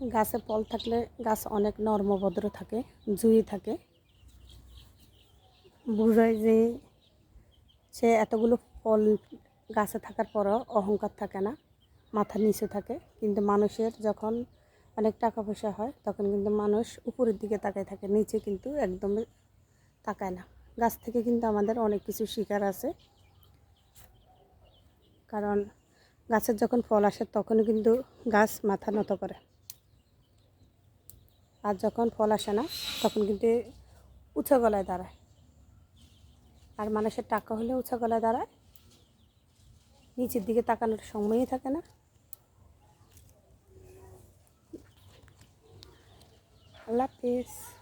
গাছে ফল থাকলে গাছ অনেক নর্মভদ্র থাকে, জুই থাকে। বুঝায় যে সে এতগুলো ফল গাছে থাকার পরও অহংকার থাকে না, মাথা নিচে থাকে। কিন্তু মানুষের যখন অনেক টাকা পয়সা হয়, তখন কিন্তু মানুষ উপরের দিকে তাকায় থাকে, নিচে কিন্তু একদমই তাকায় না। গাছ থেকে কিন্তু আমাদের অনেক কিছু শিকার আছে। কারণ গাছের যখন ফল আসে, তখনও কিন্তু গাছ মাথা নত করে। আর যখন ফল আসে না, তখন কিন্তু উঁচু গলায় দাঁড়ায়। আর মানুষের টাকা হলে উঁচা গলায় দাঁড়ায়। নিচের দিকে তাকানোর সময়ই থাকে না। আল্লাহ হাফিজ।